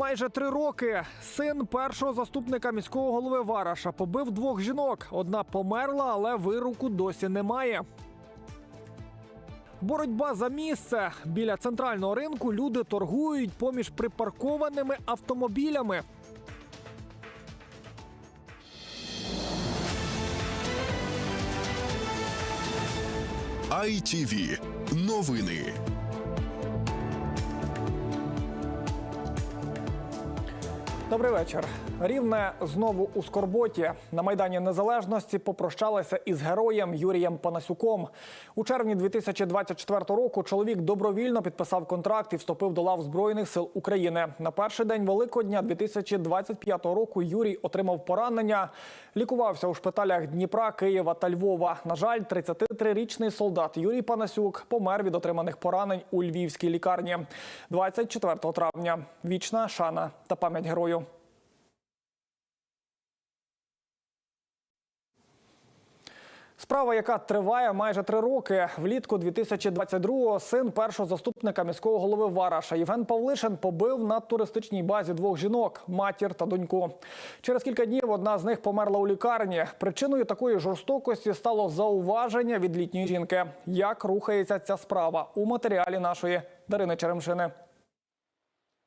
Майже три роки син першого заступника міського голови Вараша побив двох жінок. Одна померла, але вируку досі немає. Боротьба за місце біля центрального ринку люди торгують поміж припаркованими автомобілями. ITV. Новини. Добрий вечір. Рівне знову у Скорботі. На Майдані Незалежності попрощалися із героєм Юрієм Панасюком. У червні 2024 року чоловік добровільно підписав контракт і вступив до лав Збройних сил України. На перший день Великодня 2025 року Юрій отримав поранення. Лікувався у шпиталях Дніпра, Києва та Львова. На жаль, 33-річний солдат Юрій Панасюк помер від отриманих поранень у львівській лікарні 24 травня. Вічна шана та пам'ять герою. Справа, яка триває майже три роки. Влітку 2022-го син першого заступника міського голови Вараша Євген Павлишин побив на туристичній базі двох жінок матір та доньку. Через кілька днів одна з них померла у лікарні. Причиною такої жорстокості стало зауваження від літньої жінки. Як рухається ця справа у матеріалі нашої Дарини Черемшини.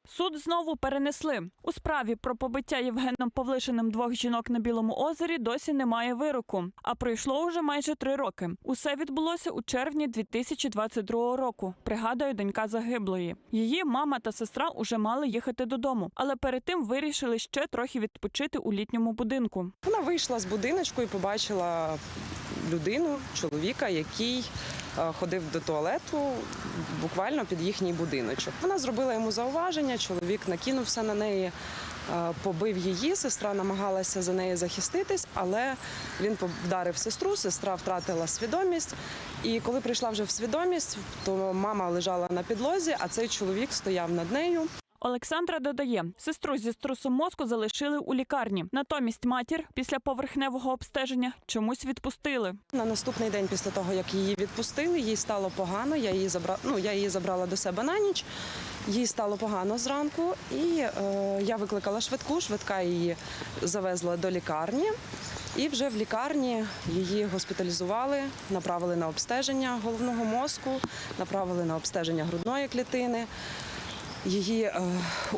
Суд знову перенесли. У справі про побиття Євгеном Павлишиним двох жінок на Білому озері досі немає вироку. А пройшло вже майже три роки. Усе відбулося у червні 2022 року. Пригадує донька загиблої. Її мама та сестра уже мали їхати додому, але перед тим вирішили ще трохи відпочити у літньому будинку. Вона вийшла з будиночку і побачила людину, чоловіка, який ходив до туалету буквально під їхній будиночок. Вона зробила йому зауваження, чоловік накинувся на неї, е, побив її. Сестра намагалася за неї захиститись, але він вдарив сестру, сестра втратила свідомість. І коли прийшла вже в свідомість, то мама лежала на підлозі, а цей чоловік стояв над нею. Олександра додає, сестру зі струсом мозку залишили у лікарні. Натомість матір після поверхневого обстеження чомусь відпустили. На наступний день після того, як її відпустили, їй стало погано. Я її забрала, ну, я її забрала до себе на ніч. Їй стало погано зранку, і е, я викликала швидку. Швидка її завезла до лікарні. І вже в лікарні її госпіталізували, направили на обстеження головного мозку, направили на обстеження грудної клітини. Її е,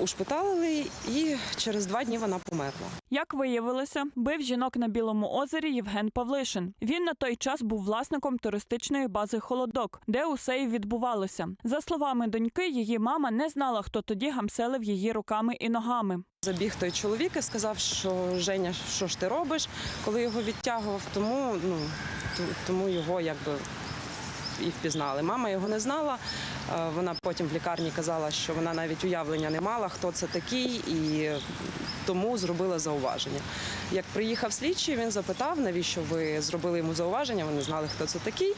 ушпиталили, і через два дні вона померла. Як виявилося, бив жінок на Білому озері Євген Павлишин. Він на той час був власником туристичної бази Холодок, де усе і відбувалося. За словами доньки, її мама не знала, хто тоді гамселив її руками і ногами. Забіг той чоловік і сказав, що Женя, що ж ти робиш, коли його відтягував, тому ну тому його якби і впізнали. Мама його не знала. е, Вона потім в лікарні казала, що вона навіть уявлення не мала, хто це такий, і тому зробила зауваження. Як приїхав слідчий, він запитав, навіщо ви зробили йому зауваження. Вони знали, хто це такий.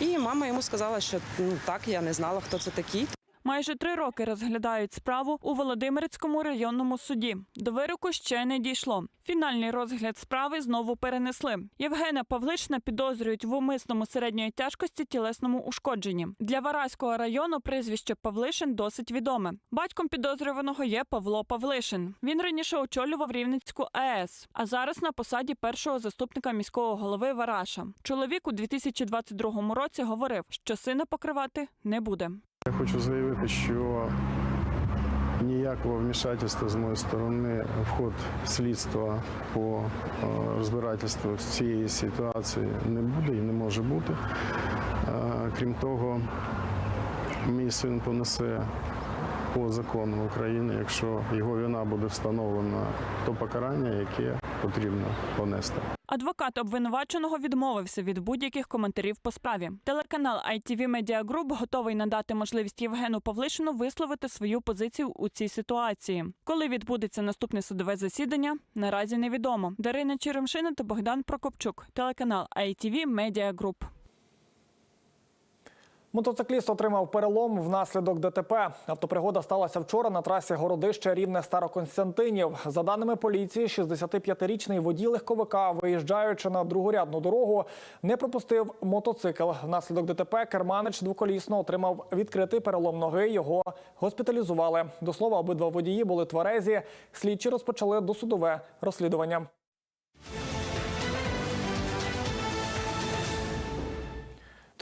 І мама йому сказала, що ну так, я не знала, хто це такий. Майже три роки розглядають справу у Володимирському районному суді. До вироку ще не дійшло. Фінальний розгляд справи знову перенесли. Євгена Павлишина підозрюють в умисному середньої тяжкості тілесному ушкодженні. Для Вараського району прізвище Павлишин досить відоме. Батьком підозрюваного є Павло Павлишин. Він раніше очолював Рівненську АЕС, а зараз на посаді першого заступника міського голови Вараша. Чоловік у 2022 році говорив, що сина покривати не буде. Я хочу заявити, що ніякого вмішательства з моєї сторони в ход слідства по е, розбирательству з цієї ситуації не буде і не може бути. Е, Крім того, мій син понесе по закону України, якщо його вина буде встановлена, то покарання, яке потрібно понести. Адвокат обвинуваченого відмовився від будь-яких коментарів по справі. Телеканал ITV Media Group готовий надати можливість Євгену Павлишину висловити свою позицію у цій ситуації. Коли відбудеться наступне судове засідання, наразі невідомо. Дарина Черемшина та Богдан Прокопчук. Телеканал ITV Media Group. Мотоцикліст отримав перелом внаслідок ДТП. Автопригода сталася вчора на трасі Городище Рівне Староконстантинів. За даними поліції, 65-річний водій легковика, виїжджаючи на другорядну дорогу, не пропустив мотоцикл. Внаслідок ДТП керманич двоколісно отримав відкритий перелом ноги. Його госпіталізували. До слова, обидва водії були тверезі. Слідчі розпочали досудове розслідування.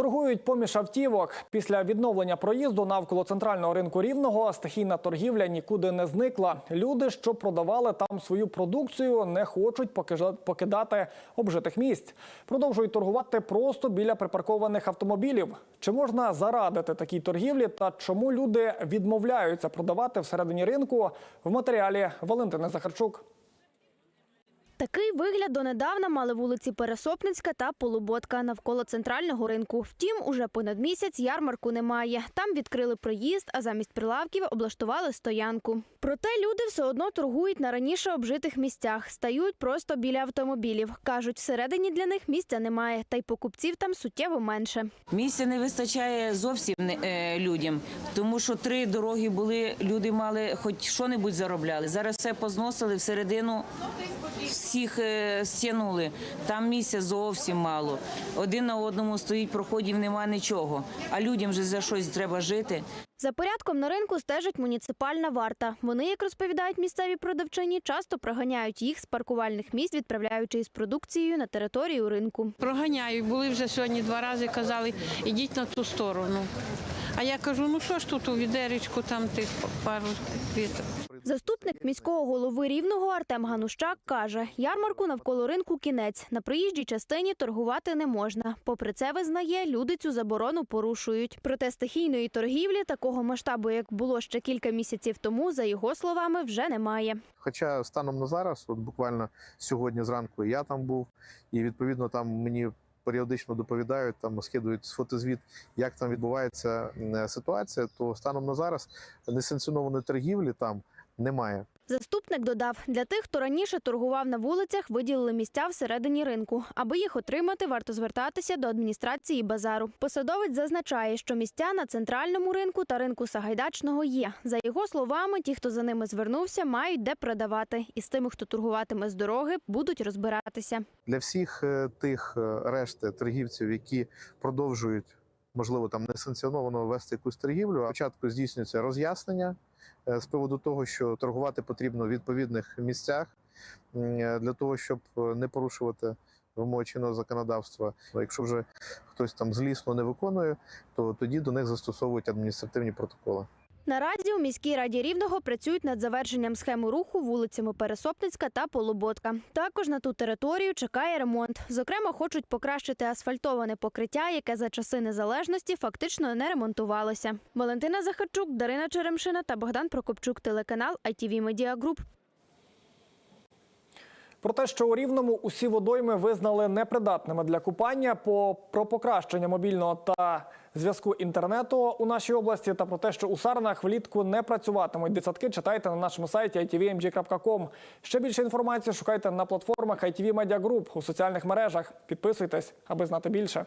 Торгують поміж автівок. Після відновлення проїзду навколо центрального ринку рівного стихійна торгівля нікуди не зникла. Люди, що продавали там свою продукцію, не хочуть покидати обжитих місць. Продовжують торгувати просто біля припаркованих автомобілів. Чи можна зарадити такій торгівлі та чому люди відмовляються продавати всередині ринку? В матеріалі Валентини Захарчук. Такий вигляд донедавна мали вулиці Пересопницька та Полуботка навколо центрального ринку. Втім, уже понад місяць ярмарку немає. Там відкрили проїзд, а замість прилавків облаштували стоянку. Проте люди все одно торгують на раніше обжитих місцях, стають просто біля автомобілів. кажуть, всередині для них місця немає, та й покупців там суттєво менше. Місця не вистачає зовсім е, людям, тому що три дороги були, люди мали хоч що-небудь заробляли. Зараз все позносили всередину, всіх е, стягнули. Там місця зовсім мало. Один на одному стоїть, проходів нема нічого. А людям же за щось треба жити. За порядком на ринку стежить муніципальна варта. Вони, як розповідають місцеві продавчині, часто проганяють їх з паркувальних місць, відправляючи із продукцією на територію ринку. Проганяють. Були вже сьогодні два рази, казали, ідіть на ту сторону. А я кажу, ну що ж тут у відеречку, там тих пару квіток. Заступник міського голови рівного Артем Ганущак каже, ярмарку навколо ринку кінець. На проїжджій частині торгувати не можна. Попри це визнає, люди цю заборону порушують. Проте стихійної торгівлі такого масштабу, як було ще кілька місяців тому, за його словами, вже немає. Хоча станом на зараз, от буквально сьогодні зранку я там був, і відповідно там мені періодично доповідають, там скидують фотозвіт, як там відбувається ситуація, то станом на зараз несанкціонованої торгівлі там немає. Заступник додав, для тих, хто раніше торгував на вулицях, виділили місця всередині ринку. Аби їх отримати, варто звертатися до адміністрації базару. Посадовець зазначає, що місця на центральному ринку та ринку Сагайдачного є. За його словами, ті, хто за ними звернувся, мають де продавати. І з тими, хто торгуватиме з дороги, будуть розбиратися. Для всіх е, тих е, решти торгівців, які продовжують, можливо, там несанкціоновано вести якусь торгівлю, спочатку здійснюється роз'яснення е, з приводу того, що торгувати потрібно в відповідних місцях е, для того, щоб е, не порушувати вимоги чинного законодавства. Якщо вже хтось там злісно не виконує, то тоді до них застосовують адміністративні протоколи. Наразі у міській раді рівного працюють над завершенням схеми руху вулицями Пересопницька та Полуботка. Також на ту територію чекає ремонт. Зокрема, хочуть покращити асфальтоване покриття, яке за часи незалежності фактично не ремонтувалося. Валентина Захарчук, Дарина Черемшина та Богдан Прокопчук. Телеканал ITV Media Group. Про те, що у Рівному усі водойми визнали непридатними для купання по про покращення мобільного та зв'язку інтернету у нашій області, та про те, що у сарнах влітку не працюватимуть дитсадки, читайте на нашому сайті itvmg.com. Ще більше інформації шукайте на платформах ITV Media Group у соціальних мережах. Підписуйтесь, аби знати більше.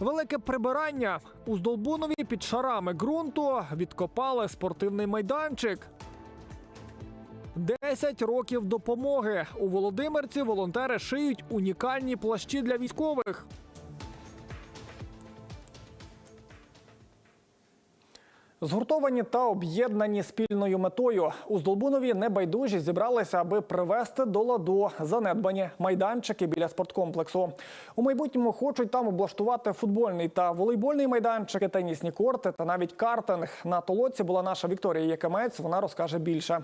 Велике прибирання у Здолбунові під шарами ґрунту відкопали спортивний майданчик. 10 років допомоги у Володимирці волонтери шиють унікальні плащі для військових. Згуртовані та об'єднані спільною метою у Здолбунові небайдужі зібралися, аби привести до ладу занедбані майданчики біля спорткомплексу. У майбутньому хочуть там облаштувати футбольний та волейбольний майданчики, тенісні корти та навіть картинг. На толоці була наша Вікторія Якимець. Вона розкаже більше.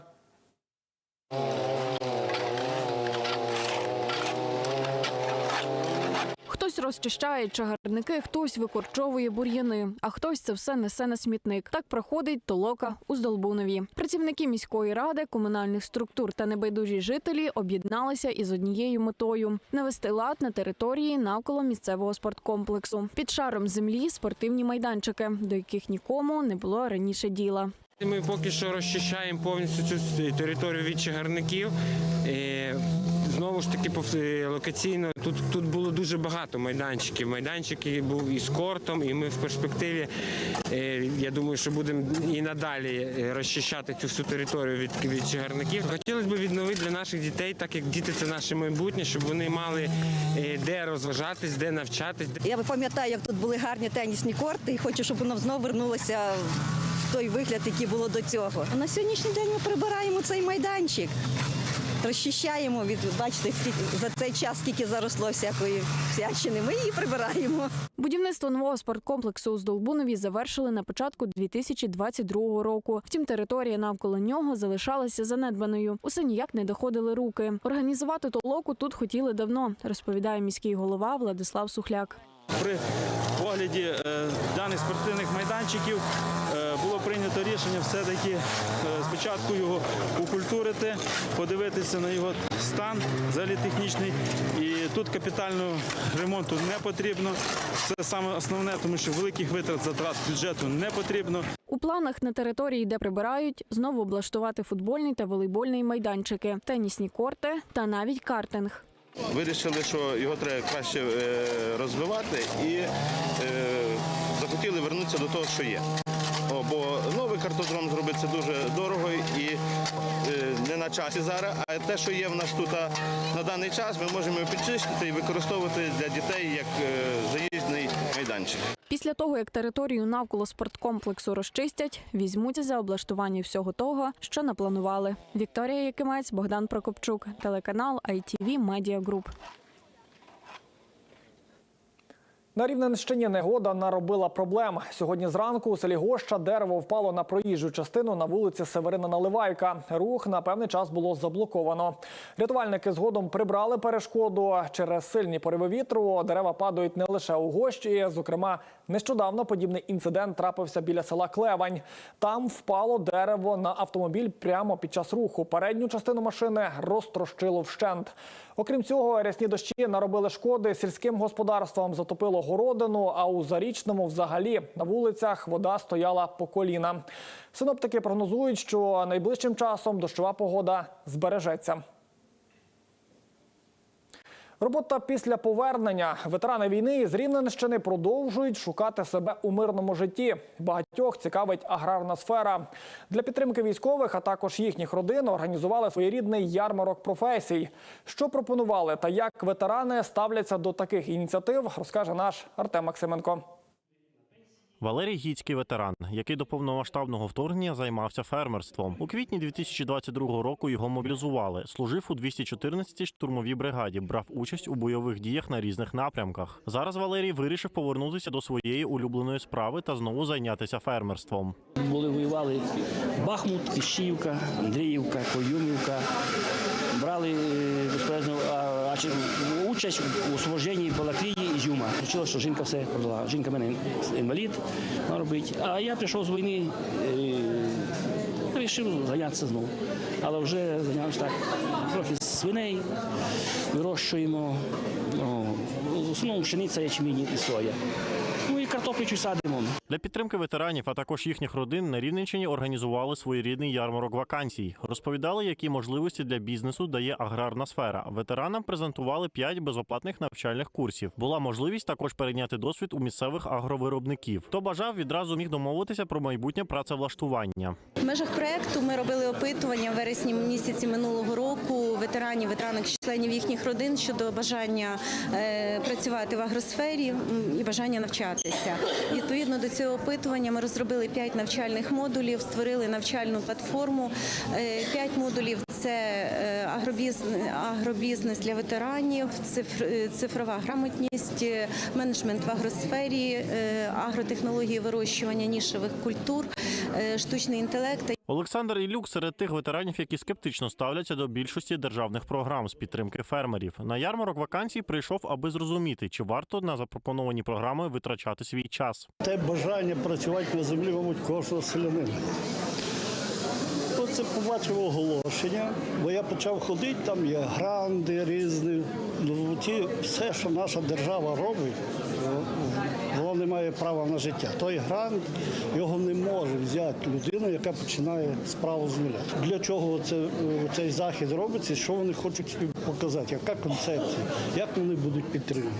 Хтось розчищає чагарники, хтось викорчовує бур'яни, а хтось це все несе на смітник. Так проходить толока у Здолбунові. Працівники міської ради, комунальних структур та небайдужі жителі об'єдналися із однією метою навести лад на території навколо місцевого спорткомплексу. Під шаром землі спортивні майданчики, до яких нікому не було раніше діла. Ми поки що розчищаємо повністю цю територію від чагарників. Е, Знову ж таки, е, локаційно тут, тут було дуже багато майданчиків. Майданчики був і з кортом, і ми в перспективі, е, я думаю, що будемо і надалі розчищати цю всю територію від, від чагарників. Хотілося б відновити для наших дітей, так як діти це наше майбутнє, щоб вони мали де розважатись, де навчатись. Я пам'ятаю, як тут були гарні тенісні корти, і хочу, щоб воно знову вернулося той вигляд, який було до цього. На сьогоднішній день ми прибираємо цей майданчик. Розчищаємо від бачите, скільки за цей час, скільки заросло всякої всячини. Ми її прибираємо. Будівництво нового спорткомплексу у Здолбунові завершили на початку 2022 року. Втім, територія навколо нього залишалася занедбаною. Усе ніяк не доходили руки. Організувати толоку тут хотіли давно, розповідає міський голова Владислав Сухляк. При огляді е, даних спортивних майданчиків е, було прийнято рішення все-таки е, спочатку його укультурити, подивитися на його стан взагалі технічний. І тут капітального ремонту не потрібно. Це саме основне, тому що великих витрат затрат бюджету не потрібно. У планах на території, де прибирають, знову облаштувати футбольний та волейбольний майданчики, тенісні корти та навіть картинг. Вирішили, що його треба краще е, розвивати і е, захотіли вернутися до того, що є. Бо новий картодром зробити це дуже дорого і е, не на часі зараз. А те, що є в нас тут на даний час, ми можемо підчистити і використовувати для дітей як е, заїздний майданчик. Після того, як територію навколо спорткомплексу розчистять, візьмуться за облаштування всього того, що напланували. Вікторія Якимець, Богдан Прокопчук, телеканал ITV Media Group. На Рівненщині негода наробила проблем. Сьогодні зранку у селі Гоща дерево впало на проїжджу частину на вулиці Северина Наливайка. Рух на певний час було заблоковано. Рятувальники згодом прибрали перешкоду. Через сильні пориви вітру дерева падають не лише у Гощі. Зокрема, нещодавно подібний інцидент трапився біля села Клевань. Там впало дерево на автомобіль прямо під час руху. Передню частину машини розтрощило вщент. Окрім цього, рясні дощі наробили шкоди сільським господарствам, затопило городину, а у зарічному взагалі на вулицях вода стояла по коліна. Синоптики прогнозують, що найближчим часом дощова погода збережеться. Робота після повернення ветерани війни з Рівненщини продовжують шукати себе у мирному житті. Багатьох цікавить аграрна сфера. Для підтримки військових, а також їхніх родин, організували своєрідний ярмарок професій. Що пропонували та як ветерани ставляться до таких ініціатив, розкаже наш Артем Максименко. Валерій Гіцький ветеран, який до повномасштабного вторгнення займався фермерством. У квітні 2022 року його мобілізували. Служив у 214-й штурмовій бригаді, брав участь у бойових діях на різних напрямках. Зараз Валерій вирішив повернутися до своєї улюбленої справи та знову зайнятися фермерством. Були воювали Бахмут, Кищіївка, Андріївка, Коюмівка. Брали е, безперечно а, участь у освобожденні Балаклії і Зюма. Чого, що жінка все продала. Жінка в мене інвалід. А я прийшов з війни, е, вирішив зайнятися знову. Але вже зайнявся так. Трохи свиней вирощуємо. В основному пшениця, ячмінь і соя. Картоплю садимо. Для підтримки ветеранів, а також їхніх родин на Рівненщині організували своєрідний ярмарок вакансій. Розповідали, які можливості для бізнесу дає аграрна сфера. Ветеранам презентували 5 безоплатних навчальних курсів. Була можливість також перейняти досвід у місцевих агровиробників. Хто бажав, відразу міг домовитися про майбутнє працевлаштування. В межах проекту ми робили опитування в вересні місяці минулого року ветеранів, ветеранок, членів їхніх родин щодо бажання е, працювати в агросфері і бажання навчатися. Відповідно до цього опитування ми розробили п'ять навчальних модулів, створили навчальну платформу. Е, П'ять модулів це е, агробізнес, для ветеранів, е, цифрова грамотність, е, менеджмент в агросфері, е, агротехнології вирощування нішевих культур, е, штучний інтелект. Олександр Ілюк серед тих ветеранів, які скептично ставляться до більшості державних програм з підтримки фермерів. На ярмарок вакансій прийшов, аби зрозуміти, чи варто на запропоновані програми витрачати свій час. Те бажання працювати на землі, мабуть, кожного селянина. Оце побачив оголошення, бо я почав ходити, там є гранди різні. Ну, ті, все, що наша держава робить, воно не має права на життя. Той грант його не може взяти людина, яка починає справу з нуля. Для чого це, цей захід робиться, що вони хочуть показати, яка концепція, як вони будуть підтримувати.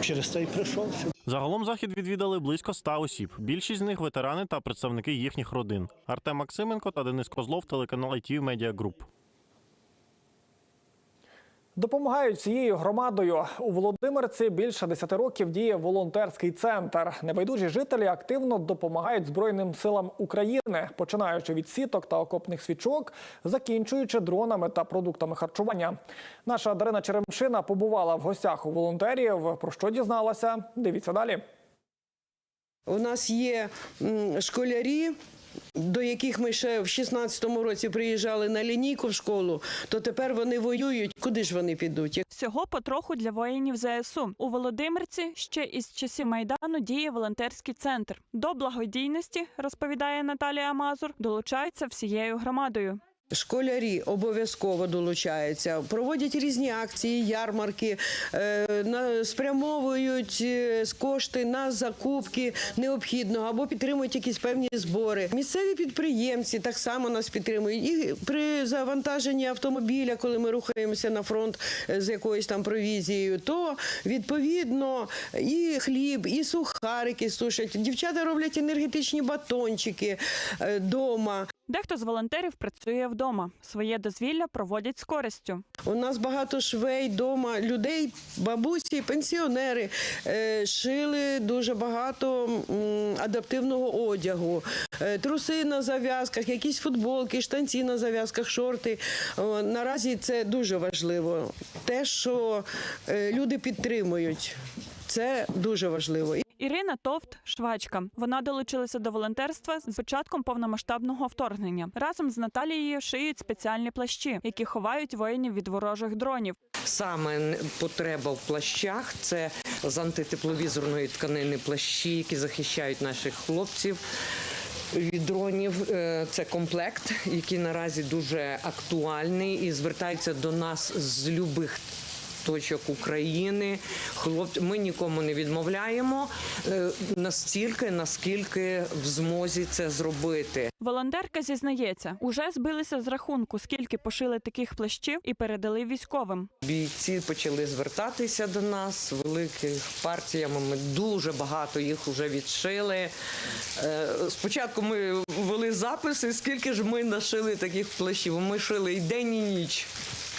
Через це й прийшов. Загалом захід відвідали близько ста осіб. Більшість з них ветерани та представники їхніх родин. Артем Максименко та Денис Козлов, телеканал ITV Media Group. Допомагають цією громадою. У Володимирці більше 10 років діє волонтерський центр. Небайдужі жителі активно допомагають Збройним силам України, починаючи від сіток та окопних свічок, закінчуючи дронами та продуктами харчування. Наша Дарина Черемшина побувала в гостях у волонтерів. Про що дізналася? Дивіться далі. У нас є школярі. До яких ми ще в 16-му році приїжджали на лінійку в школу, то тепер вони воюють. Куди ж вони підуть? Всього потроху для воїнів ЗСУ. У Володимирці ще із часів Майдану діє волонтерський центр. До благодійності, розповідає Наталія Мазур, долучаються всією громадою. Школярі обов'язково долучаються, проводять різні акції, ярмарки, е, спрямовують е, кошти на закупки необхідного або підтримують якісь певні збори. Місцеві підприємці так само нас підтримують. І при завантаженні автомобіля, коли ми рухаємося на фронт е, з якоюсь там провізією, то відповідно і хліб, і сухарики сушать. Дівчата роблять енергетичні батончики вдома. Дехто з волонтерів працює вдома. Своє дозвілля проводять з користю. У нас багато швей вдома, людей, бабусі, пенсіонери е, шили дуже багато адаптивного одягу, Е, труси на зав'язках, якісь футболки, штанці на зав'язках, шорти. Наразі це дуже важливо. Те, що е, люди підтримують, це дуже важливо. Ірина Товт швачка. Вона долучилася до волонтерства з початком повномасштабного вторгнення. Разом з Наталією шиють спеціальні плащі, які ховають воїнів від ворожих дронів. Саме потреба в плащах це з антитепловізорної тканини плащі, які захищають наших хлопців. Від дронів Е, це комплект, який наразі дуже актуальний і звертається до нас з любих точок України. Ми нікому не відмовляємо е, настільки, наскільки в змозі це зробити. Волонтерка зізнається, уже збилися з рахунку, скільки пошили таких плащів і передали військовим. Бійці почали звертатися до нас великими партіями. Ми дуже багато їх вже відшили. Е, Спочатку ми вели записи, скільки ж ми нашили таких плащів. Ми шили і день, і ніч.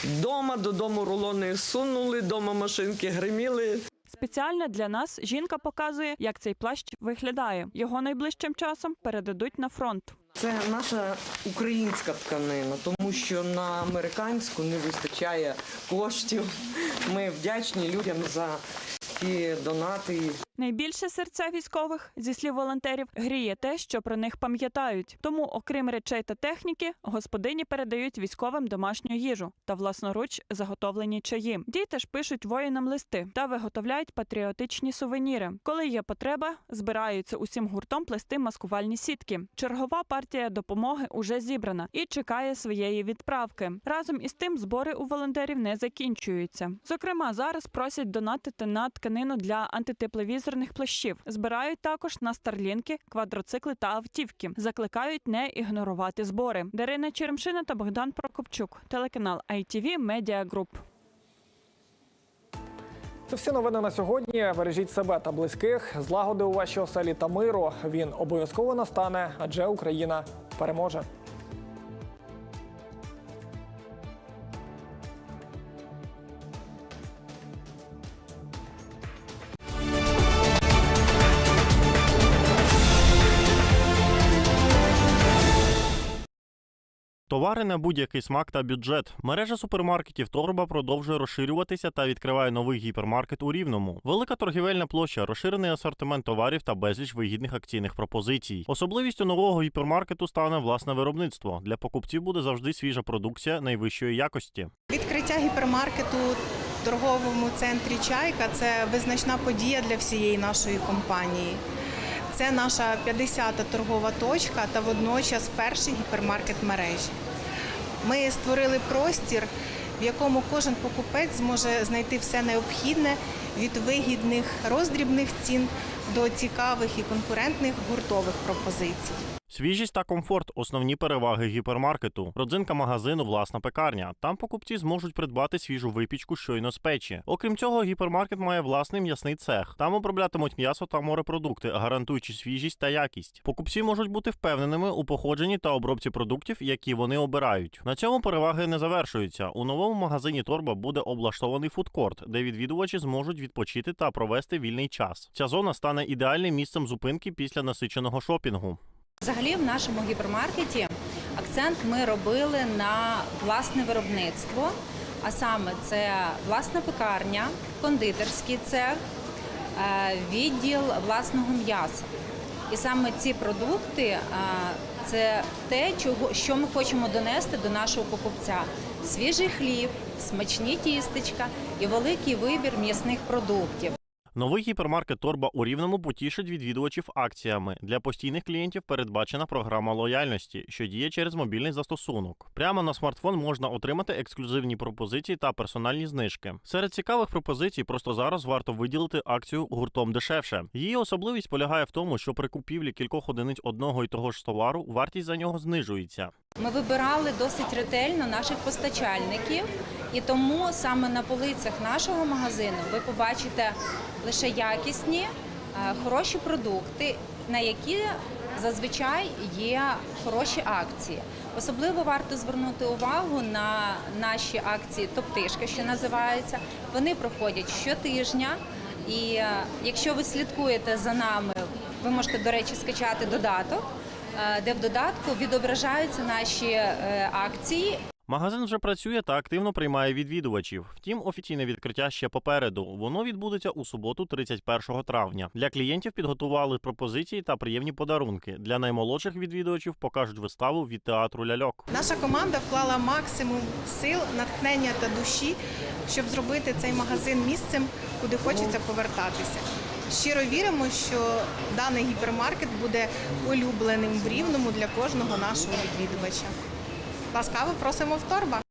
Дома додому рулони сунули, дома машинки гриміли. Спеціально для нас жінка показує, як цей плащ виглядає. Його найближчим часом передадуть на фронт. Це наша українська тканина, тому що на американську не вистачає коштів. Ми вдячні людям за ті донати. Найбільше серця військових, зі слів волонтерів, гріє те, що про них пам'ятають. Тому, окрім речей та техніки, господині передають військовим домашню їжу та власноруч заготовлені чаї. Діти ж пишуть воїнам листи та виготовляють патріотичні сувеніри. Коли є потреба, збираються усім гуртом плести маскувальні сітки. Чергова партія допомоги уже зібрана і чекає своєї відправки. Разом із тим збори у волонтерів не закінчуються. Зокрема, зараз просять донатити на тканину для антитепловізорних плащів. Збирають також на старлінки, квадроцикли та автівки. Закликають не ігнорувати збори. Дарина Черемшина та Богдан Прокопчук. Телеканал ITV Media Group. Це всі новини на сьогодні. Бережіть себе та близьких. Злагоди у вашій оселі та миру. Він обов'язково настане, адже Україна переможе. Товари на будь-який смак та бюджет. Мережа супермаркетів Торба продовжує розширюватися та відкриває новий гіпермаркет у Рівному. Велика торгівельна площа, розширений асортимент товарів та безліч вигідних акційних пропозицій. Особливістю нового гіпермаркету стане власне виробництво. Для покупців буде завжди свіжа продукція найвищої якості. Відкриття гіпермаркету торговому центрі Чайка це визначна подія для всієї нашої компанії. Це наша 50-та торгова точка та водночас перший гіпермаркет мережі. Ми створили простір, в якому кожен покупець зможе знайти все необхідне від вигідних роздрібних цін до цікавих і конкурентних гуртових пропозицій. Свіжість та комфорт основні переваги гіпермаркету. Родзинка магазину власна пекарня. Там покупці зможуть придбати свіжу випічку щойно з печі. Окрім цього, гіпермаркет має власний м'ясний цех. Там оброблятимуть м'ясо та морепродукти, гарантуючи свіжість та якість. Покупці можуть бути впевненими у походженні та обробці продуктів, які вони обирають. На цьому переваги не завершуються. У новому магазині Торба буде облаштований фудкорт, де відвідувачі зможуть відпочити та провести вільний час. Ця зона стане ідеальним місцем зупинки після насиченого шопінгу. Взагалі, в нашому гіпермаркеті акцент ми робили на власне виробництво, а саме це власна пекарня, кондитерський цех, е, відділ власного м'яса. І саме ці продукти е, це те, що ми хочемо донести до нашого покупця: свіжий хліб, смачні тістечка і великий вибір м'ясних продуктів. Новий гіпермаркет Торба у Рівному потішить відвідувачів акціями. Для постійних клієнтів передбачена програма лояльності, що діє через мобільний застосунок. Прямо на смартфон можна отримати ексклюзивні пропозиції та персональні знижки. Серед цікавих пропозицій просто зараз варто виділити акцію гуртом дешевше. Її особливість полягає в тому, що при купівлі кількох одиниць одного і того ж товару вартість за нього знижується. Ми вибирали досить ретельно наших постачальників, і тому саме на полицях нашого магазину ви побачите лише якісні, е, хороші продукти, на які зазвичай є хороші акції. Особливо варто звернути увагу на наші акції топтишка, що називається. Вони проходять щотижня. І е, якщо ви слідкуєте за нами, ви можете, до речі, скачати додаток, де в додатку відображаються наші е, акції. Магазин вже працює та активно приймає відвідувачів. Втім, офіційне відкриття ще попереду. Воно відбудеться у суботу, 31 травня. Для клієнтів підготували пропозиції та приємні подарунки. Для наймолодших відвідувачів покажуть виставу від театру ляльок. Наша команда вклала максимум сил, натхнення та душі, щоб зробити цей магазин місцем, куди хочеться повертатися. Щиро віримо, що даний гіпермаркет буде улюбленим в рівному для кожного нашого відвідувача. Ласкаво просимо в торба.